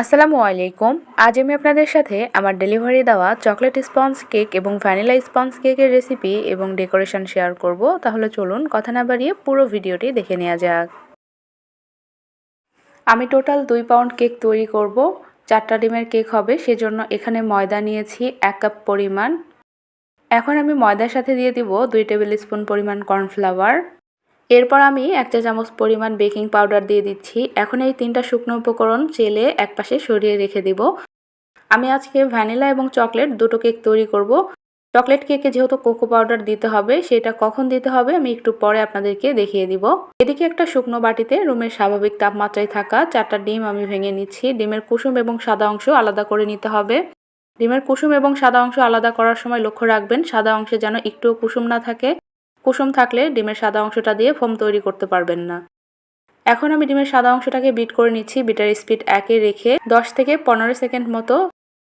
আসসালামু আলাইকুম। আজ আমি আপনাদের সাথে আমার ডেলিভারি দেওয়া চকলেট স্পঞ্জ কেক এবং ভ্যানিলা স্পঞ্জ কেকের রেসিপি এবং ডেকোরেশন শেয়ার করব। তাহলে চলুন কথা না বাড়িয়ে পুরো ভিডিওটি দেখে নেওয়া যাক। আমি টোটাল দুই পাউন্ড কেক তৈরি করব। চারটা ডিমের কেক হবে, সেজন্য এখানে ময়দা নিয়েছি এক কাপ পরিমাণ। এখন আমি ময়দার সাথে দিয়ে দিব দুই টেবিল স্পুন পরিমাণ কর্নফ্লাওয়ার। এরপর আমি এক চা চামচ পরিমাণ বেকিং পাউডার দিয়ে দিচ্ছি। এখন এই তিনটা শুকনো উপকরণ চেলে একপাশে সরিয়ে রেখে দিব। আমি আজকে ভ্যানিলা এবং চকলেট দুটো কেক তৈরি করব। চকলেট কেকে যেহেতু কোকো পাউডার দিতে হবে, সেটা কখন দিতে হবে আমি একটু পরে আপনাদেরকে দেখিয়ে দিব। এদিকে একটা শুকনো বাটিতে রুমের স্বাভাবিক তাপমাত্রায় থাকা চারটা ডিম আমি ভেঙে নিচ্ছি। ডিমের কুসুম এবং সাদা অংশ আলাদা করে নিতে হবে। ডিমের কুসুম এবং সাদা অংশ আলাদা করার সময় লক্ষ্য রাখবেন, সাদা অংশে যেন একটুও কুসুম না থাকে। কুসুম থাকলে ডিমের সাদা অংশটা দিয়ে ফোম তৈরি করতে পারবেন না। এখন আমি ডিমের সাদা অংশটাকে বিট করে নিচ্ছি, বিটার স্পিড একে রেখে 10 থেকে পনেরো সেকেন্ড মতো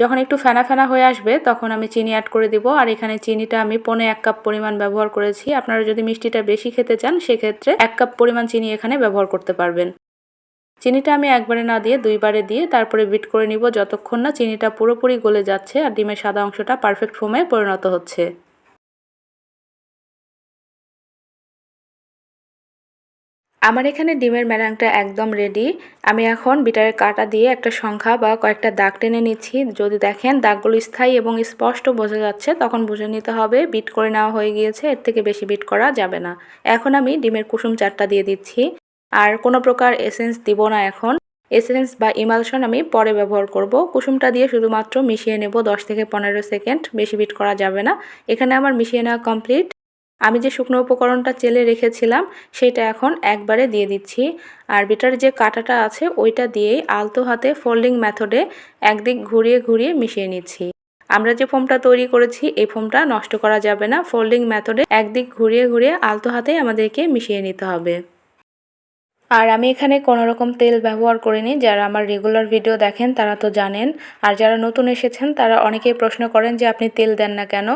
যখন একটু ফেনা ফেনা হয়ে আসবে তখন আমি চিনি অ্যাড করে দিব। আর এখানে চিনিটা আমি পনে এক কাপ পরিমাণ ব্যবহার করেছি। আপনারা যদি মিষ্টিটা বেশি খেতে চান, সেক্ষেত্রে এক কাপ পরিমাণ চিনি এখানে ব্যবহার করতে পারবেন। চিনিটা আমি একবারে না দিয়ে দুইবারে দিয়ে তারপরে বিট করে নিব। যতক্ষণ না চিনিটা পুরোপুরি গলে যাচ্ছে আর ডিমের সাদা অংশটা পারফেক্ট ফোমে পরিণত হচ্ছে। আমার এখানে ডিমের ম্যারাংটা একদম রেডি আমি এখন বিটারের কাটা দিয়ে একটা সংখ্যা বা কয়েকটা দাগ টেনে নিচ্ছি। যদি দেখেন দাগগুলো স্থায়ী এবং স্পষ্ট বোঝা যাচ্ছে, তখন বুঝে নিতে হবে বিট করে নেওয়া হয়ে গিয়েছে, এর থেকে বেশি বিট করা যাবে না। এখন আমি ডিমের কুসুম চারটা দিয়ে দিচ্ছি। আর কোনো প্রকার এসেন্স দিব না এখন। এসেন্স বা ইমালশন আমি পরে ব্যবহার করব। কুসুমটা দিয়ে শুধুমাত্র মিশিয়ে নেব দশ থেকে পনেরো সেকেন্ড। বেশি বিট করা যাবে না। এখানে আমার মিশিয়ে নেওয়া কমপ্লিট আমি যে শুকনো উপকরণটা চেলে রেখেছিলাম, সেটা এখন একবারে দিয়ে দিচ্ছি। আর বিটার যে কাটাটা আছে, ওইটা দিয়েই আলতো হাতে ফোল্ডিং মেথডে একদিক ঘুরিয়ে ঘুরিয়ে মিশিয়ে নিচ্ছি। আমরা যে ফোমটা তৈরি করেছি, এই ফোমটা নষ্ট করা যাবে না। ফোল্ডিং মেথডে একদিক ঘুরিয়ে ঘুরিয়ে আলতো হাতে আমাদেরকে মিশিয়ে নিতে হবে। আর আমি এখানে কোনো রকম তেল ব্যবহার করিনি। যারা আমার রেগুলার ভিডিও দেখেন, তারা তো জানেন। আর যারা নতুন এসেছেন, তারা অনেকেই প্রশ্ন করেন যে, আপনি তেল দেন না কেন?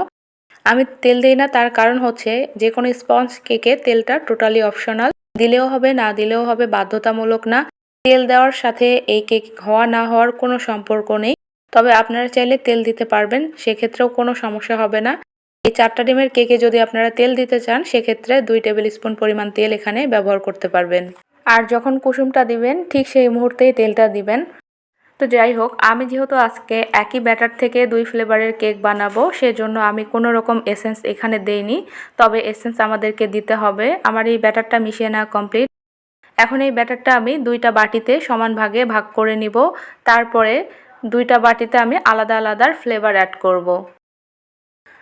আমি তেল দিই না, তার কারণ হচ্ছে যে কোনো স্পঞ্জ কেকে তেলটা টোটালি অপশনাল দিলেও হবে, না দিলেও হবে, বাধ্যতামূলক না। তেল দেওয়ার সাথে এই কেক হওয়া, না হওয়ার কোনো সম্পর্ক নেই। তবে আপনারা চাইলে তেল দিতে পারবেন, সেক্ষেত্রেও কোনো সমস্যা হবে না। এই চারটা ডিমের কেকে যদি আপনারা তেল দিতে চান, সেক্ষেত্রে দুই টেবিল স্পুন পরিমাণ তেল এখানে ব্যবহার করতে পারবেন। আর যখন কুসুমটা দিবেন, ঠিক সেই মুহূর্তেই তেলটা দিবেন। তো যাই হোক, আমি যেহেতু আজকে একই ব্যাটার থেকে দুই ফ্লেভারের কেক বানাবো, সেজন্য আমি কোনো রকম এসেন্স এখানে দেইনি। তবে এসেন্স আমাদেরকে দিতে হবে। আমার এই ব্যাটারটা মিশিয়ে নেওয়া কমপ্লিট। এখন এই ব্যাটারটা আমি দুইটা বাটিতে সমান ভাগে ভাগ করে নিব। তারপরে দুইটা বাটিতে আমি আলাদা আলাদা ফ্লেভার অ্যাড করব।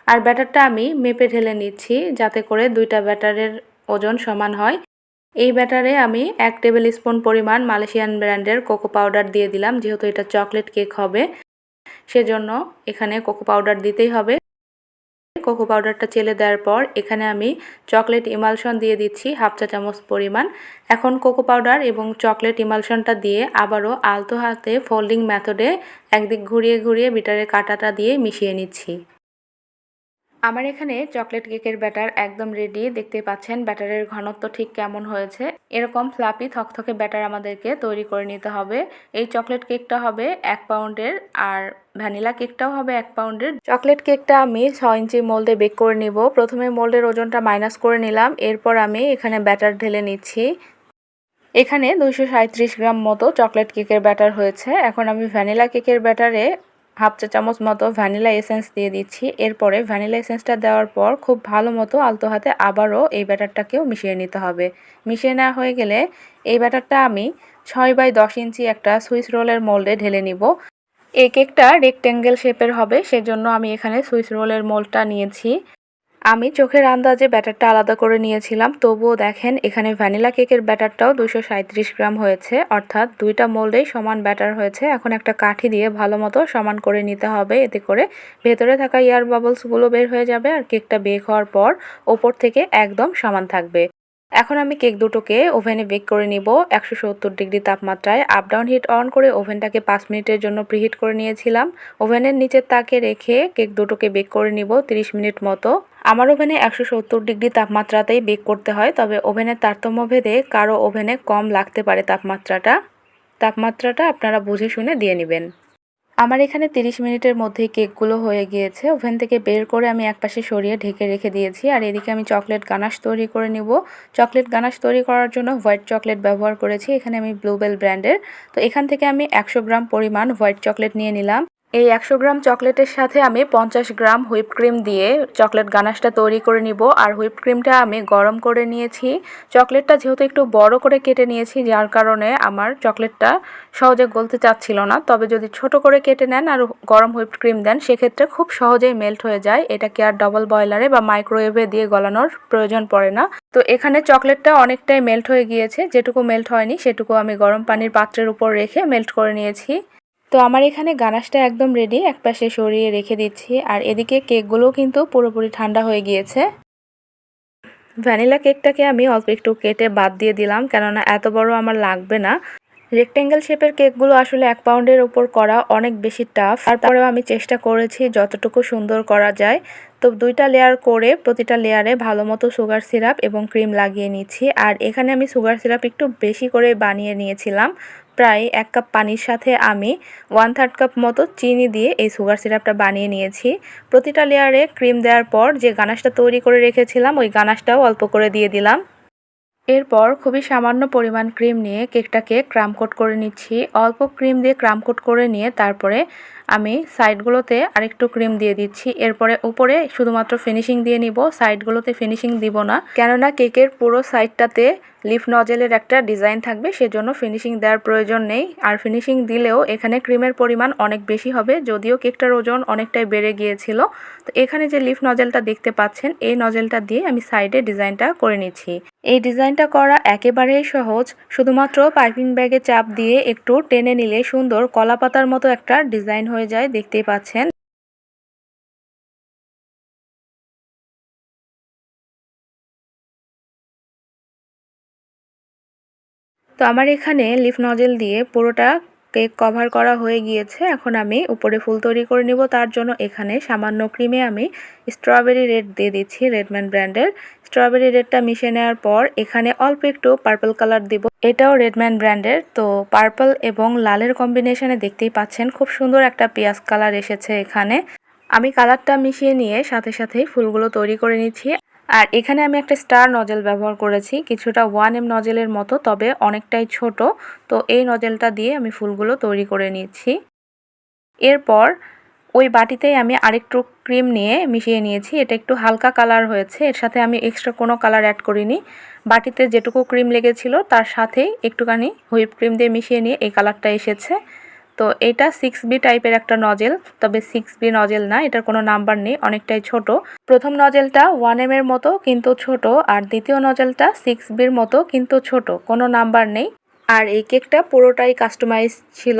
আর ব্যাটারটা আমি মেপে ঢেলে নিচ্ছি, যাতে করে দুইটা ব্যাটারের ওজন সমান হয়। এই ব্যাটারে আমি এক টেবিল স্পুন পরিমাণ মালয়েশিয়ান ব্র্যান্ডের কোকো পাউডার দিয়ে দিলাম, যেহেতু এটা চকলেট কেক হবে। সেজন্য এখানে কোকো পাউডার দিতেই হবে। কোকো পাউডারটা চেলে দেওয়ার পর এখানে আমি চকলেট ইমালশন দিয়ে দিচ্ছি হাফ চা চামচ পরিমাণ। এখন কোকো পাউডার এবং চকলেট ইমালশনটা দিয়ে আবারও আলতো হাতে ফোল্ডিং মেথডে একদিক ঘুরিয়ে ঘুরিয়ে বিটারের কাটাটা দিয়ে মিশিয়ে নিচ্ছি। আমার এখানে চকলেট কেকের ব্যাটার একদম রেডি দেখতে পাচ্ছেন ব্যাটারের ঘনত্ব ঠিক কেমন হয়েছে। এরকম ফ্লাপি থকথকে ব্যাটার আমাদেরকে তৈরি করে নিতে হবে। এই চকলেট কেকটা হবে এক পাউন্ডের আর ভ্যানিলা কেকটাও হবে এক পাউন্ডের। চকলেট কেকটা আমি ছ ইঞ্চি মোল্ডে বেক করে নিব। প্রথমে মোল্ডের ওজনটা মাইনাস করে নিলাম। এরপর আমি এখানে ব্যাটার ঢেলে নিচ্ছি। এখানে দুইশো গ্রাম মতো চকলেট কেকের ব্যাটার হয়েছে। এখন আমি ভ্যানিলা কেকের ব্যাটারে হাফ চা চামচ মতো ভ্যানিলা এসেন্স দিয়ে দিচ্ছি। এরপরে ভ্যানিলা এসেন্সটা দেওয়ার পর খুব ভালো মতো আলতো হাতে আবারও এই ব্যাটারটাকেও মিশিয়ে নিতে হবে। মিশিয়ে নেওয়া হয়ে গেলে এই ব্যাটারটা আমি ছয় বাই দশ ইঞ্চি একটা সুইস রোলের মোল্ডে ঢেলে নিব। এই কেকটা রেক্টেঙ্গেল শেপের হবে, সেজন্য আমি এখানে সুইস রোলের মোল্ডটা নিয়েছি। আমি চোখের আন্দাজে ব্যাটারটা আলাদা করে নিয়েছিলাম, তবুও দেখেন এখানে ভ্যানিলা কেকের ব্যাটারটাও দুশো গ্রাম হয়েছে, অর্থাৎ দুইটা মোল্ডেই সমান ব্যাটার হয়েছে। এখন একটা কাঠি দিয়ে ভালো মতো সমান করে নিতে হবে, এতে করে ভেতরে থাকা এয়ার বাবলসগুলো বের হয়ে যাবে আর কেকটা বেক হওয়ার পর ওপর থেকে একদম সমান থাকবে। এখন আমি কেক দুটোকে ওভেনে বেক করে নিব। একশো সত্তর ডিগ্রি তাপমাত্রায় আপ ডাউন হিট অন করে ওভেনটাকে পাঁচ মিনিটের জন্য প্রিহিট করে নিয়েছিলাম। ওভেনের নিচের তাকে রেখে কেক দুটোকে বেক করে নিব 30 মিনিট মতো। আমার ওভেনে একশো সত্তর ডিগ্রি তাপমাত্রাতেই বেক করতে হয়, তবে ওভেনের তারতম্য ভেদে কারও ওভেনে কম লাগতে পারে তাপমাত্রাটা। তাপমাত্রাটা আপনারা বুঝে শুনে দিয়ে নেবেন। আমার এখানে 30 মিনিটের মধ্যে কেকগুলো হয়ে গিয়েছে। ওভেন থেকে বের করে আমি একপাশে সরিয়ে ঢেকে রেখে দিয়েছি। আর এদিকে আমি চকলেট গানাশ তৈরি করে নিব। চকলেট গানাশ তৈরি করার জন্য হোয়াইট চকলেট ব্যবহার করেছি। এখানে আমি ব্লুবেল ব্র্যান্ডের। তো এখান থেকে আমি একশো গ্রাম পরিমাণ হোয়াইট চকলেট নিয়ে নিলাম। এই একশো গ্রাম চকলেটের সাথে আমি পঞ্চাশ গ্রাম হুইপ ক্রিম দিয়ে চকলেট গানাশটা তৈরি করে নিব। আর হুইপ ক্রিমটা আমি গরম করে নিয়েছি। চকলেটটা যেহেতু একটু বড় করে কেটে নিয়েছি, যার কারণে আমার চকলেটটা সহজে গলতে চাচ্ছিল না। তবে যদি ছোট করে কেটে নেন আর গরম হুইপ ক্রিম দেন, সেক্ষেত্রে খুব সহজেই মেল্ট হয়ে যায়। এটাকে আর ডবল বয়লারে বা মাইক্রোওয়েভে দিয়ে গলানোর প্রয়োজন পড়ে না। তো এখানে চকলেটটা অনেকটাই মেল্ট হয়ে গিয়েছে। যেটুকু মেল্ট হয়নি, সেটুকু আমি গরম পানির পাত্রের উপর রেখে মেল্ট করে নিয়েছি। তো আমার এখানে গানাশটা একদম রেডি এক পাশে সরিয়ে রেখে দিচ্ছি। আর এদিকে কেকগুলোও কিন্তু পুরোপুরি ঠান্ডা হয়ে গিয়েছে। ভ্যানিলা কেকটাকে আমি অল্প একটু কেটে বাদ দিয়ে দিলাম, কেননা এত বড় আমার লাগবে না। রেক্টেঙ্গেল শেপের কেকগুলো আসলে এক পাউন্ডের ওপর করা অনেক বেশি টাফ তারপরেও আমি চেষ্টা করেছি যতটুকু সুন্দর করা যায়। তো দুইটা লেয়ার করে প্রতিটা লেয়ারে ভালো মতো সুগার সিরাপ এবং ক্রিম লাগিয়ে নিচ্ছি। আর এখানে আমি সুগার সিরাপ একটু বেশি করে বানিয়ে নিয়েছিলাম। প্রায় এক কাপ পানির সাথে আমি ওয়ান থার্ড কাপ মতো চিনি দিয়ে এই সুগার সিরাপটা বানিয়ে নিয়েছি। প্রতিটা লেয়ারে ক্রিম দেওয়ার পর যে গানাশটা তৈরি করে রেখেছিলাম, ওই গানাশটাও অল্প করে দিয়ে দিলাম। এরপর খুবই সামান্য পরিমাণ ক্রিম নিয়ে কেকটাকে ক্রাম কোট করে নিচ্ছি। অল্প ক্রিম দিয়ে ক্রাম কোট করে নিয়ে তারপরে আমি সাইডগুলোতে আরেকটু ক্রিম দিয়ে দিচ্ছি। এরপরে উপরে শুধুমাত্র ফিনিশিং দিয়ে নিব, সাইডগুলোতে ফিনিশিং দিব না। কেননা কেকের পুরো সাইডটাতে লিফ নজেলের একটা ডিজাইন থাকবে, সেজন্য ফিনিশিং দেওয়ার প্রয়োজন নেই। আর ফিনিশিং দিলেও এখানে ক্রিমের পরিমাণ অনেক বেশি হবে, যদিও কেকটার ওজন অনেকটাই বেড়ে গিয়েছিল। তো এখানে যে লিফ নজেলটা দেখতে পাচ্ছেন, এই নজেলটা দিয়ে আমি সাইডে ডিজাইনটা করে নিচ্ছি। এই ডিজাইনটা করা একেবারেই সহজ। শুধুমাত্র পাইপিং ব্যাগে চাপ দিয়ে একটু টেনে নিলে সুন্দর কলা পাতার মতো একটা ডিজাইন হয়ে যায়, দেখতেই পাচ্ছেন। তো আমার এখানে লিফ নজেল দিয়ে পুরোটা কেক কভার করা হয়ে গিয়েছে, এখন আমি উপরে ফুল তৈরি করে নিব। তার জন্য এখানে সামান্য ক্রিমে আমি স্ট্রবেরি রেড দিয়ে দিচ্ছি রেডম্যান ব্র্যান্ডের স্ট্রবেরি রেডটা মিশিয়ে নেওয়ার পর এখানে অল্প একটু পার্পল কালার দিব। এটাও রেডম্যান ব্র্যান্ডের তো পার্পল এবং লালের কম্বিনেশনে দেখতেই পাচ্ছেন, খুব সুন্দর একটা পেঁয়াজ কালার এসেছে এখানে। আমি কালারটা মিশিয়ে নিয়ে সাথে সাথেই ফুলগুলো তৈরি করে নিচ্ছি। আর এখানে আমি একটা স্টার নজেল ব্যবহার করেছি, কিছুটা ওয়ান এম নজেলের মতো, তবে অনেকটাই ছোট। তো এই নজেলটা দিয়ে আমি ফুলগুলো তৈরি করে নিচ্ছি। এরপর ওই বাটিতেই আমি আরেকটু ক্রিম নিয়ে মিশিয়ে নিয়েছি। এটা একটু হালকা কালার হয়েছে, এর সাথে আমি এক্সট্রা কোনো কালার অ্যাড করিনি। বাটিতে যেটুকু ক্রিম লেগেছিল, তার সাথেই একটুখানি হুইপ ক্রিম দিয়ে মিশিয়ে নিয়ে এই কালারটা এসেছে। তো এটা সিক্স বি টাইপের একটা নজেল তবে সিক্স বি নজেল না, এটার কোনো নাম্বার নেই, অনেকটাই ছোট। প্রথম নজেলটা ওয়ান এম এর মতো কিন্তু ছোট, আর দ্বিতীয় নজেলটা সিক্স বির মতো কিন্তু ছোট, কোনো নাম্বার নেই। আর এই কেকটা পুরোটাই কাস্টমাইজ ছিল,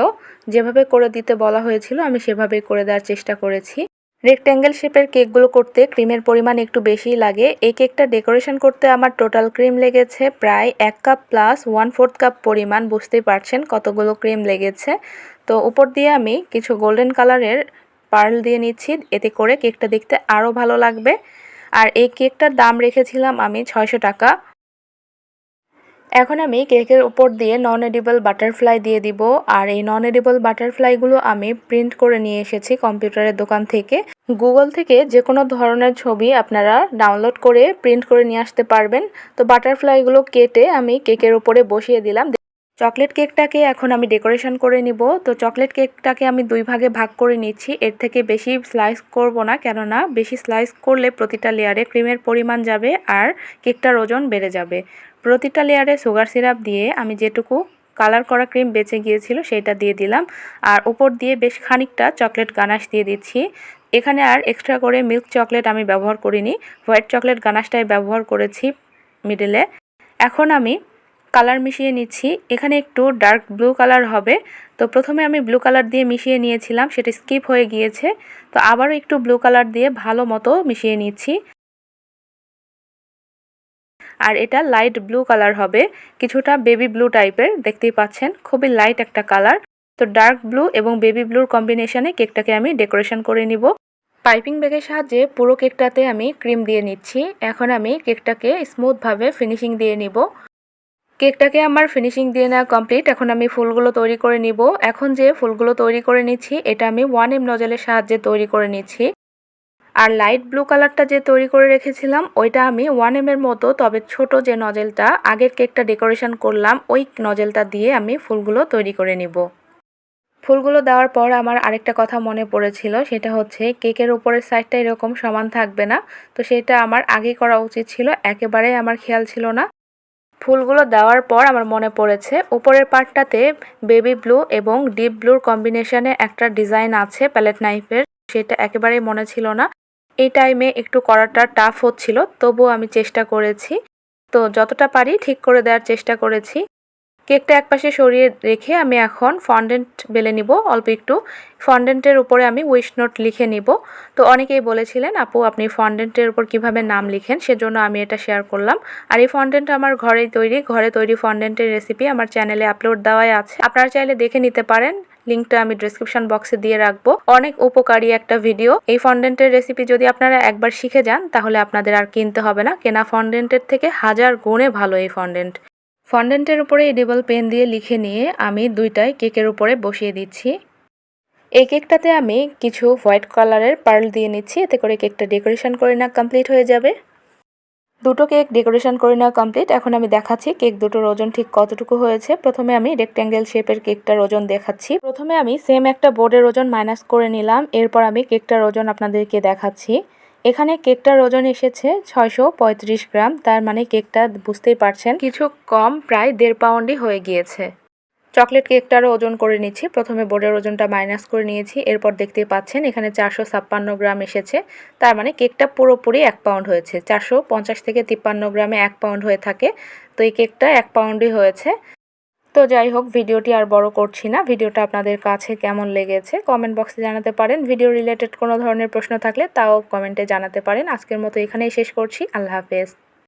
যেভাবে করে দিতে বলা হয়েছিল, আমি সেভাবেই করে দেওয়ার চেষ্টা করেছি। রেক্ট্যাঙ্গেল শেপের কেকগুলো করতে ক্রিমের পরিমাণ একটু বেশি লাগে। এই কেকটা ডেকোরেশন করতে আমার টোটাল ক্রিম লেগেছে প্রায় এক cup plus one fourth cup পরিমাণ, বুঝতেই পারছেন কতগুলো ক্রিম লেগেছে। তো উপর দিয়ে আমি কিছু গোল্ডেন কালারের পার্ল দিয়ে নিচ্ছি। এতে করে কেকটা দেখতে আরও ভালো লাগবে। আর এই কেকটার দাম রেখেছিলাম আমি ছয়শো টাকা। এখন আমি কেকের উপর দিয়ে নন এডিবল বাটারফ্লাই দিয়ে দিব। আর এই নন এডিবল বাটারফ্লাইগুলো আমি প্রিন্ট করে নিয়ে এসেছি কম্পিউটারের দোকান থেকে। গুগল থেকে যে কোনো ধরনের ছবি আপনারা ডাউনলোড করে প্রিন্ট করে নিয়ে আসতে পারবেন। তো বাটারফ্লাইগুলো কেটে আমি কেকের উপরে বসিয়ে দিলাম। চকলেট কেকটাকে এখন আমি ডেকোরেশন করে নিব। তো চকলেট কেকটাকে আমি দুই ভাগে ভাগ করে নিচ্ছি। এর থেকে বেশি স্লাইস করব না, কেননা বেশি স্লাইস করলে প্রতিটা লেয়ারে ক্রিমের পরিমাণ যাবে আর কেকটার ওজন বেড়ে যাবে। প্রতিটা লেয়ারে সুগার সিরাপ দিয়ে আমি যেটুকু কালার করা ক্রিম বেঁচে গিয়েছিল সেটা দিয়ে দিলাম। আর উপর দিয়ে বেশ খানিকটা চকলেট গানাশ দিয়ে দিচ্ছি। এখানে আর এক্সট্রা করে মিল্ক চকলেট আমি ব্যবহার করিনি। হোয়াইট চকলেট গানাশটাই ব্যবহার করেছি মিডলে। এখন আমি কালার মিশিয়ে নিচ্ছি। এখানে একটু ডার্ক ব্লু কালার হবে। তো প্রথমে আমি ব্লু কালার দিয়ে মিশিয়ে নিয়েছিলাম, সেটা স্কিপ হয়ে গিয়েছে। তো আবারও একটু ব্লু কালার দিয়ে ভালো মতো মিশিয়ে নিচ্ছি। আর এটা লাইট ব্লু কালার হবে। কিছুটা বেবি ব্লু টাইপের দেখতেই পাচ্ছেন? খুবই লাইট একটা কালার তো ডার্ক ব্লু এবং বেবি ব্লুর কম্বিনেশনে কেকটাকে আমি ডেকোরেশন করে নিব। পাইপিং ব্যাগের সাহায্যে পুরো কেকটাতে আমি ক্রিম দিয়ে নিচ্ছি। এখন আমি কেকটাকে স্মুথভাবে ফিনিশিং দিয়ে নিব। কেকটাকে আমার ফিনিশিং দিয়ে নেওয়া কমপ্লিট এখন আমি ফুলগুলো তৈরি করে নিব। এখন যে ফুলগুলো তৈরি করে নিচ্ছি, এটা আমি ওয়ান এম নজলের সাহায্যে তৈরি করে নিচ্ছি। আর লাইট ব্লু কালারটা যে তৈরি করে রেখেছিলাম, ওইটা আমি ওয়ান এম এর মতো, তবে ছোট যে নজেলটা আগের কেকটা ডেকোরেশন করলাম, ওই নজেলটা দিয়ে আমি ফুলগুলো তৈরি করে নিব। ফুলগুলো দেওয়ার পর আমার আরেকটা কথা মনে পড়েছিল, সেটা হচ্ছে কেকের উপরের সাইডটা এরকম সমান থাকবে না। তো সেটা আমার আগে করা উচিত ছিল, একেবারেই আমার খেয়াল ছিল না। ফুলগুলো দেওয়ার পর আমার মনে পড়েছে, উপরের পার্টটাতে বেবি ব্লু এবং ডিপ ব্লুর কম্বিনেশনে একটা ডিজাইন আছে প্যালেট নাইফের সেটা একেবারেই মনে ছিল না। এই টাইমে একটু করাটা টাফ হচ্ছিল, তবুও আমি চেষ্টা করেছি। তো যতটা পারি ঠিক করে দেওয়ার চেষ্টা করেছি। কেকটা একপাশে সরিয়ে রেখে আমি এখন ফন্ডেন্ট বেলে নিব, অল্প একটু। ফন্ডেন্টের উপরে আমি উইশ নোট লিখে নিব। তো অনেকেই বলেছিলেন, আপু, আপনি ফন্ডেন্টের উপর কীভাবে নাম লিখেন? সেজন্য আমি এটা শেয়ার করলাম। আর এই ফন্ডেন্ট আমার ঘরেই তৈরি, ঘরে তৈরি ফন্ডেন্টের রেসিপি আমার চ্যানেলে আপলোড দেওয়াই আছে। আপনারা চাইলে দেখে নিতে পারেন লিঙ্কটা আমি ডিসক্রিপশন বক্সে দিয়ে রাখব। অনেক উপকারী একটা ভিডিও এই ফন্ডেন্টের রেসিপি যদি আপনারা একবার শিখে যান, তাহলে আপনাদের আর কিনতে হবে না। কেনা ফন্ডেন্টের থেকে হাজার গুণে ভালো এই ফন্ডেন্ট ফন্ডেন্টের উপরে এডিবল পেন দিয়ে লিখে নিয়ে আমি দুইটাই কেকের উপরে বসিয়ে দিচ্ছি। এই কেকটাতে আমি কিছু হোয়াইট কালারের পার্ল দিয়ে নিচ্ছি, এতে করে কেকটা ডেকোরেশন করে না কমপ্লিট হয়ে যাবে। দুটো কেক ডেকোরেশন করে নেওয়া কমপ্লিট। এখন আমি দেখাচ্ছি কেক দুটোর ওজন ঠিক কতটুকু হয়েছে। প্রথমে আমি রেক্ট্যাঙ্গেল শেপের কেকটার ওজন দেখাচ্ছি। প্রথমে আমি সেম একটা বোর্ডের ওজন মাইনাস করে নিলাম। এরপর আমি কেকটার ওজন আপনাদেরকে দেখাচ্ছি। এখানে কেকটার ওজন এসেছে ছয়শো পঁয়ত্রিশ গ্রাম। তার মানে কেকটা বুঝতেই পারছেন, কিছু কম, প্রায় দেড় পাউন্ডই হয়ে গিয়েছে। চকলেট কেকটারও ওজন করে নিচ্ছি। প্রথমে বোর্ডের ওজনটা মাইনাস করে নিয়েছি। এরপর দেখতে পাচ্ছেন, এখানে চারশো ছাপ্পান্ন গ্রাম এসেছে। তার মানে কেকটা পুরোপুরি এক পাউন্ড হয়েছে। চারশো পঞ্চাশ থেকে তিপ্পান্ন গ্রামে এক পাউন্ড হয়ে থাকে। তো এই কেকটা এক পাউন্ডই হয়েছে। তো যাই হোক, ভিডিওটি আর বড় করছি না। ভিডিওটা আপনাদের কাছে কেমন লেগেছে কমেন্ট বক্সে জানাতে পারেন। ভিডিও রিলেটেড কোনো ধরনের প্রশ্ন থাকলে তাও কমেন্টে জানাতে পারেন। আজকের মতো এখানেই শেষ করছি। আল্লাহ হাফেজ।